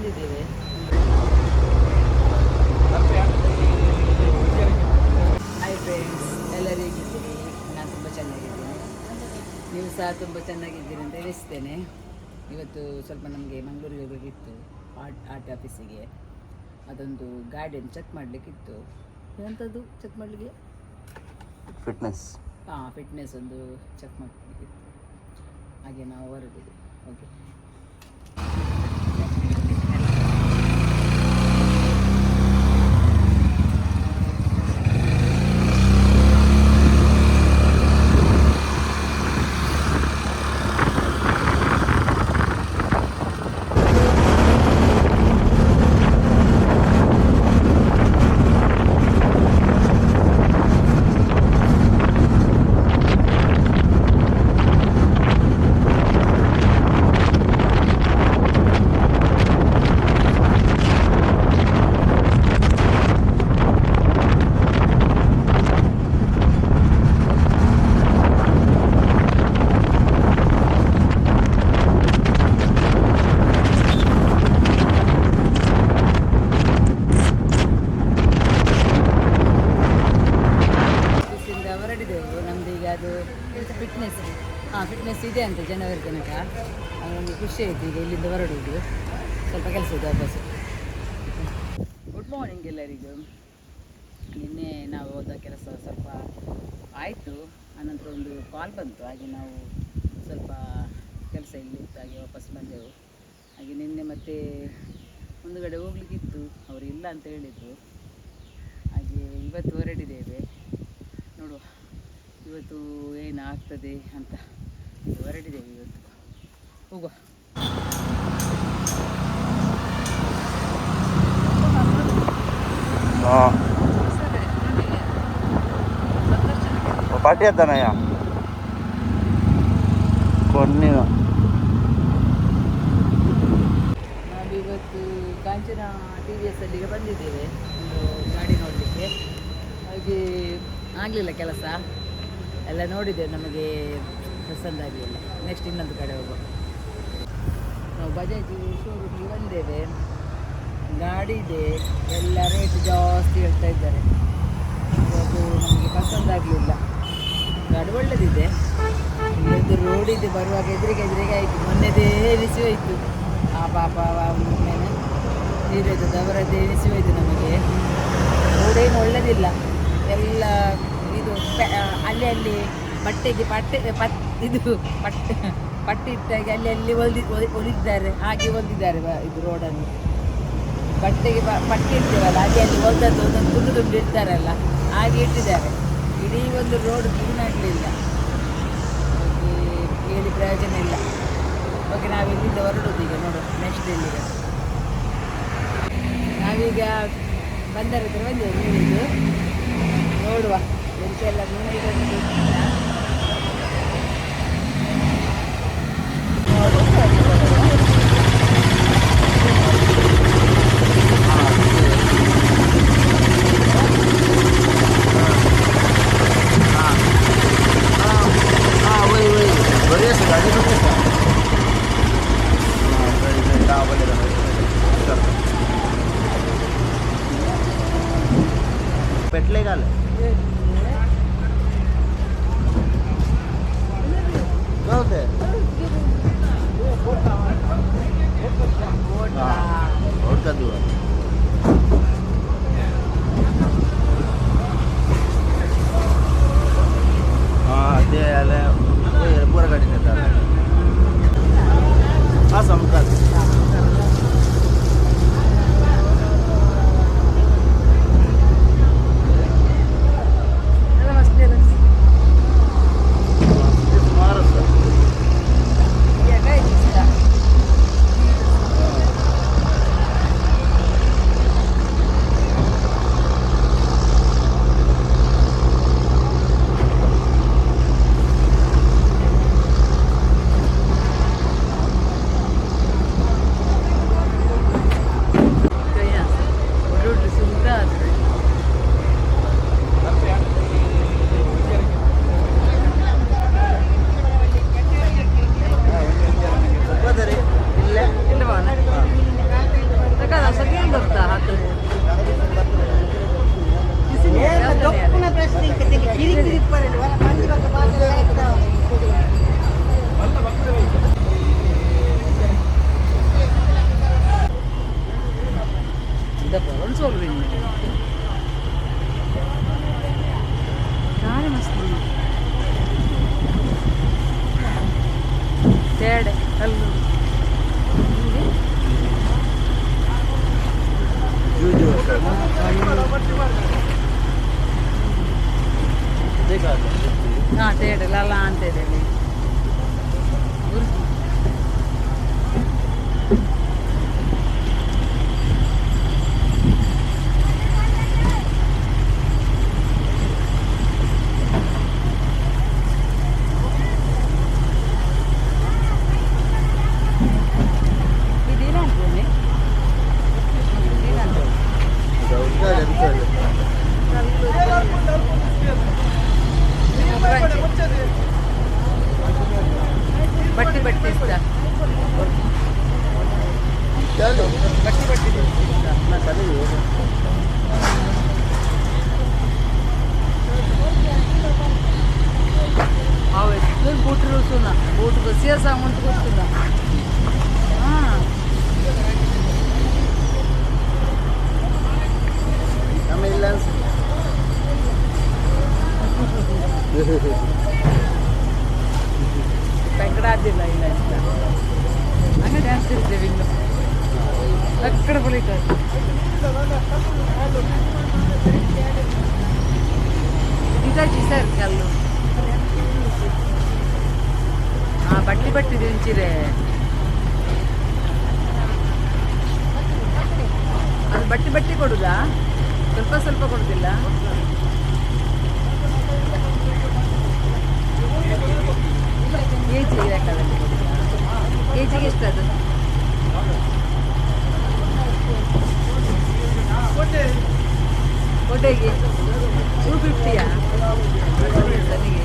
ಬಂದಿದ್ದೇವೆ hi friends ಎಲ್ಲರೂ ಹೇಗಿದ್ದೀರಿ? ನಾನು ತುಂಬ ಚೆನ್ನಾಗಿದ್ದೀನಿ. ನೀವು ಸಹ ತುಂಬ ಚೆನ್ನಾಗಿದ್ದೀರಿ ಅಂತ ಎಣಿಸ್ತೇನೆ. ಇವತ್ತು ಸ್ವಲ್ಪ ನಮಗೆ ಮಂಗಳೂರಿಗೆ ಹೋಗಬೇಕಿತ್ತು ಆರ್ಟ್ ಆರ್ಟ್ ಆಫೀಸಿಗೆ. ಅದೊಂದು ಗಾಡಿಯನ್ನು ಚೆಕ್ ಮಾಡಲಿಕ್ಕಿತ್ತು. ಎಂಥದ್ದು ಚೆಕ್ ಮಾಡಲಿಕ್ಕೆ? ಫಿಟ್ನೆಸ್ ಹಾಂ ಫಿಟ್ನೆಸ್ ಒಂದು ಚೆಕ್ ಮಾಡಲಿಕ್ಕಿತ್ತು. ಹಾಗೆ ನಾವು ಹೊರಟಿದ್ವಿ. ಓಕೆ ಆಫೀಸಿಂದ ಹೊರಟಿದ್ದೆವು ನಮ್ಮದು ಈಗ ಅದು ಫಿಟ್ನೆಸ್ ಹಾಂ ಫಿಟ್ನೆಸ್ ಇದೆ ಅಂತ ಜನವರಿ ತನಕ ಅದೊಂದು ಖುಷಿ ಆಯಿತು ಈಗ ಇಲ್ಲಿಂದ ಹೊರಡುವುದು. ಸ್ವಲ್ಪ ಕೆಲಸ ಇದೆ ವಾಪಸ್. ಗುಡ್ ಮಾರ್ನಿಂಗ್ ಎಲ್ಲರಿಗೂ. ನಿನ್ನೆ ನಾವು ಹೋದ ಕೆಲಸ ಸ್ವಲ್ಪ ಆಯಿತು. ಆನಂತರ ಒಂದು ಕಾಲ್ ಬಂತು. ಹಾಗೆ ನಾವು ಸ್ವಲ್ಪ ಕೆಲಸ ಇಲ್ಲಿತ್ತು ಹಾಗೆ ವಾಪಸ್ ಬಂದೆವು. ಹಾಗೆ ನಿನ್ನೆ ಮತ್ತೆ ಒಂದು ಕಡೆ ಹೋಗ್ಲಿಕ್ಕಿತ್ತು ಅವರು ಇಲ್ಲ ಅಂತ ಹೇಳಿದರು. ಹಾಗೆ ಇವತ್ತು ಹೊರಡಿದ್ದೇವೆ. ನೋಡುವ. ಇವತ್ತು ಏನು ಆಗ್ತದೆ ಅಂತ. ಹೊರಟಿದ್ದೇವೆ ಇವತ್ತು ಹೋಗುವ. ಪಾರ್ಟಿ ಅದ್ದಾನಯ್ಯ ಕೊನ್ನಿ ನಾವಿವತ್ತು ಕಾಂಚನ ಟಿ ವಿ ಎಸ್ ಅಲ್ಲಿಗೆ ಬಂದಿದ್ದೇವೆ. ಒಂದು ಗಾಡಿ ನೋಡಲಿಕ್ಕೆ. ಹಾಗೆ ಆಗಲಿಲ್ಲ ಕೆಲಸ. ಎಲ್ಲ ನೋಡಿದ್ದೇವೆ ನಮಗೆ ಪಸಂದ್ ಆಗಲಿಲ್ಲ ನೆಕ್ಸ್ಟ್ ಇನ್ನೊಂದು ಕಡೆ ಹೋಗುವ. ನಾವು ಬಜಾಜ್ ಶೋರೂಮ್ಗೆ ಬಂದೇವೆ. ಗಾಡಿ ಇದೆ. ಎಲ್ಲ ರೇಟ್ ಜಾಸ್ತಿ ಹೇಳ್ತಾ ಇದ್ದಾರೆ. ಅದು ನಮಗೆ ಪಸಂದ್ ಆಗಲಿಲ್ಲ. ಗಾಡಿ ಒಳ್ಳೆದಿದೆ. ಇಲ್ಲೊಂದು ರೋಡ್ ಇದೆ, ಬರುವಾಗ ಎದುರಿಗೆ ಎದುರಿಗೆ ಆಯಿತು. ಮೊನ್ನೆದೇ ಎನಿಸಿ ಹೋಯ್ತು. ಆ ಪಾಪ ಒಮ್ಮೆ ನೀರದ್ದು ದವರದ್ದೇ ಎನಿಸಿ ಹೋಯ್ತು ನಮಗೆ. ರೋಡೇನು ಒಳ್ಳೆದಿಲ್ಲ. ಎಲ್ಲ ಇದು ಅಲ್ಲಿ ಅಲ್ಲಿ ಬಟ್ಟೆಗೆ ಪಟ್ಟೆ, ಪತ್ ಇದು ಪಟ್ಟಿ ಪಟ್ಟಿ ಇಟ್ಟಾಗಿ ಅಲ್ಲಿ ಅಲ್ಲಿ ಒಲ್ದಿ ಒಲಿದ್ದಾರೆ, ಹಾಗೆ ಒಲ್ದಿದ್ದಾರೆ ಇದು ರೋಡನ್ನು ಬಟ್ಟೆಗೆ ಪಟ್ಟಿ ಇರ್ತೇವಲ್ಲ, ಹಾಗೆ ಅಲ್ಲಿ ಒಲ್ದದ್ದು ಒಂದೊಂದು ತುಂಡು ತುಂಡು ಇಡ್ತಾರಲ್ಲ, ಹಾಗೆ ಇಟ್ಟಿದ್ದಾರೆ. ಇಡೀ ಒಂದು ರೋಡ್ ಕ್ಲೀನ್ ಹೇಳಿ ಪ್ರಯೋಜನ ಇಲ್ಲ. ಓಕೆ ನಾವು ಇಲ್ಲಿಂದ ಹೊರಡೋದು ಈಗ, ನೋಡು ನೆಕ್ಸ್ಟ್ ಇಲ್ಲಿಗೆ ನಾವೀಗ ಬಂದರ ಹತ್ರ ಬಂದೇವೆ ನೋಡುವ. ನೀರಿರೋದು ಗೊತ್ತಿಲ್ಲ. Go there. और का हाँ ते आले गाड़ी हाँ समकाल தேடலாம் தேடலாம் ಬಟ್ಟಿದೆ ಇಂಚಿರೆ ಅದು ಬಟ್ಟಿ ಬಟ್ಟಿ ಕೊಡುದಾ ಸ್ವಲ್ಪ ಸ್ವಲ್ಪ ಕೊಡುದಿಲ್ಲ ಕೆ ಜಿಗೆ ಲೆಕ್ಕದಲ್ಲಿ ಕೊಡುದಾ ಕೆ ಜಿಗೆ ಎಷ್ಟು ಅದು? ಕೊಡೆಗೆ ಟೂ ಫಿಫ್ಟಿಯಾ ನನಗೆ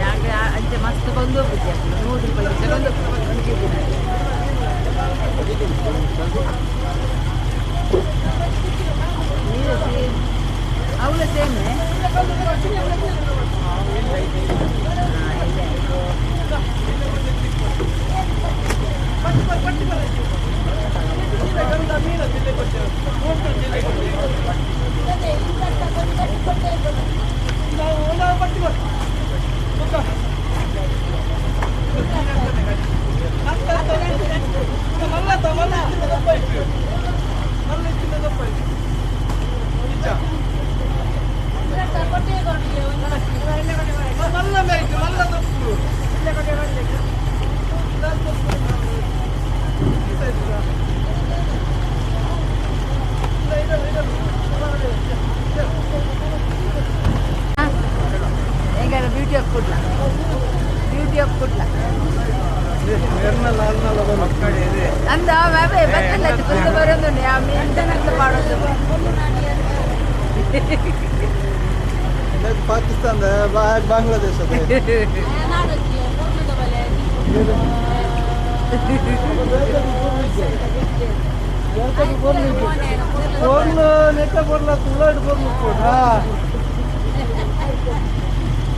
ಯಾಕೆ ಅಂಚೆ ಮಸ್ತ್ ಬಂದು ಹೋಗ್ಬಿಟ್ಟೆ ನೂರು ರೂಪಾಯಿ ತಗೊಂಡು ಹೆಂಗಾರ ಬ್ಯೂಟಿ ಆಫ್ ಕೊಡ್ಲ ಬ್ಯೂಟಿ ಆಫ್ ಕೊಡ್ಲ ಅಂದ ಬಾಬೆ ಬತ್ತಲ್ಲ ಬಂದ ಬರೋದು ಆ ಮೇಂಟೆನೆನ್ಸ್ ಮಾಡೋದು ಪಾಕಿಸ್ತಾನದ ಬಾಂಗ್ಲಾದೇಶದ ಫೋನ್ ನೆಟ್ಟ ಬರ್ಲ ತುಳ್ಳಾಡ್ ಬರ್ಲು ಕೂಡ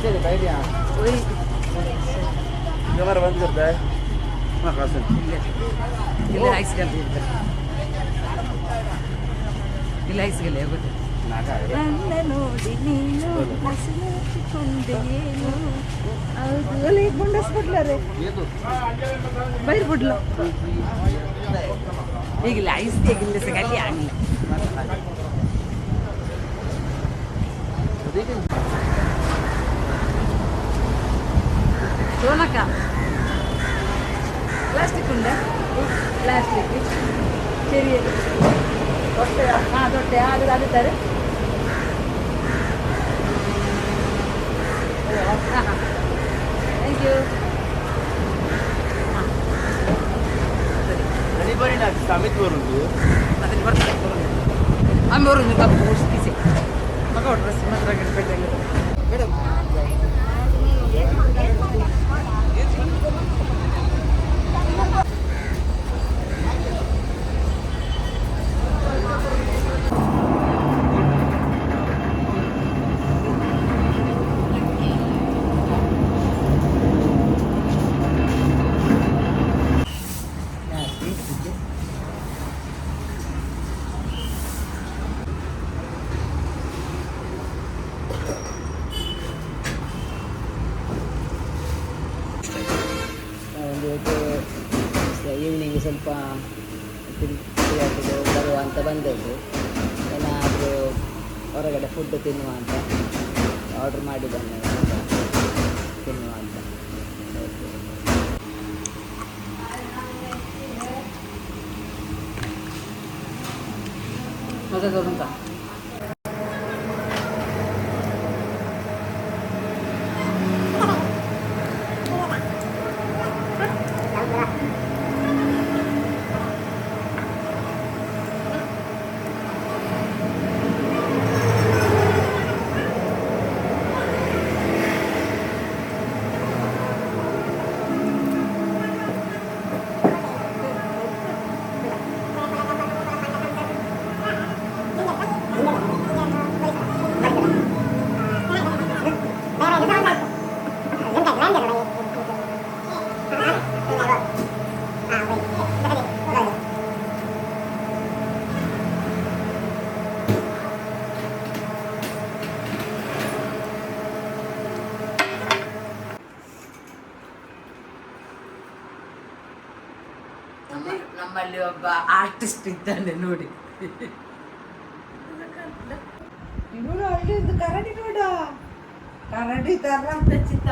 ಒಯ್ करता है हाँ खास है ಇಲ್ಲ ಹಾಯಿಸ್ಕೊಂಡು ಇಲ್ಲ ಹಾಯಿಸ್ಗಲ್ಲ ಗೊತ್ತು नाका है ನನ್ನ ನೋಡಿ ನೀನು ಹಸಿರುಕೊಂಡೇನು ಹೌದು ಅಲ್ಲಿ ಗುಂಡಸ್ಬಿಡ್ಲಾರೆ ये तो ಬೈರ್ ಬಿಡ್ಲು ಈಗಿಲ್ಲ ಐಸ್ ಈಗಿಲ್ಲ ಸಿಗಲ್ಲಿ ಆಗಿಲ್ಲ cronaca ಪ್ಲಾಸ್ಟಿಕ್ ಉಂಟಾ ಪ್ಲಾಸ್ಟಿಕ್ ಚೆರಿಯ ಹೊಟ್ಟೆ ಹಾಂ ದೊಡ್ಡ ಅದು ಅಡುತ್ತಾರೆ ಹಾಂ ಹಾಂ ಥ್ಯಾಂಕ್ ಯು ಅಮಿತ್ ಬರುದು ಅದನ್ನು ಬರ್ತಾರೆ ಅಮ್ಮ ಬರುದು ಕಪ್ಪು ಕಿಸಿ ಮಗ ಹೊಟ್ಟೆ ಡ್ರೆಸ್ ಮಾತ್ರ ಬೇಡ ಹೊರಗಡೆ ಫುಡ್ ತಿನ್ನುವ ಅಂತ ಆರ್ಡ್ರ್ ಮಾಡಿ ಬಂದೆ ತಿನ್ನುವ ಅಂತ. ಮತ್ತೆ ತಗೊಂತ ಆರ್ಟಿಸ್ಟ್ ಇದ್ದಾನೆ ನೋಡಿ. ಇವಳು ಅಲ್ಲಿಂದ ಕರಡಿ ನೋಡ. ಕರಡಿ ತರ ಅಂತ ಚಿತ್ತ.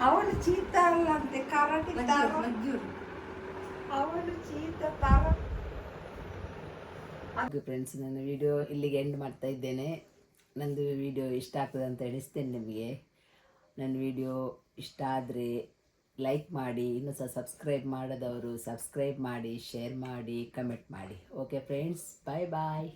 ಅವನು ಚೀತ ಅಲ್ಲ ಅಂತೆ ಕರಡಿ ತರ. ಅವನು ಚೀತ ತರ. ಹಾಗೆ ಫ್ರೆಂಡ್ಸ್ ನನ್ನ ವಿಡಿಯೋ ಇಲ್ಲಿಗೆ ಎಂಡ್ ಮಾಡ್ತಾ ಇದ್ದೇನೆ. ನಂದು ವಿಡಿಯೋ ಇಷ್ಟ ಆಗ್ತದೆ ಅಂತ ಎಣಿಸ್ತೇನೆ ನಿಮಗೆ. ನನ್ನ ವಿಡಿಯೋ ಇಷ್ಟ ಆದರೆ ಲೈಕ್ ಮಾಡಿ, ಇನ್ನೂ ಸಹ ಸಬ್ಸ್ಕ್ರೈಬ್ ಮಾಡದವರು ಸಬ್ಸ್ಕ್ರೈಬ್ ಮಾಡಿ ಶೇರ್ ಮಾಡಿ ಕಮೆಂಟ್ ಮಾಡಿ. Okay friends bye bye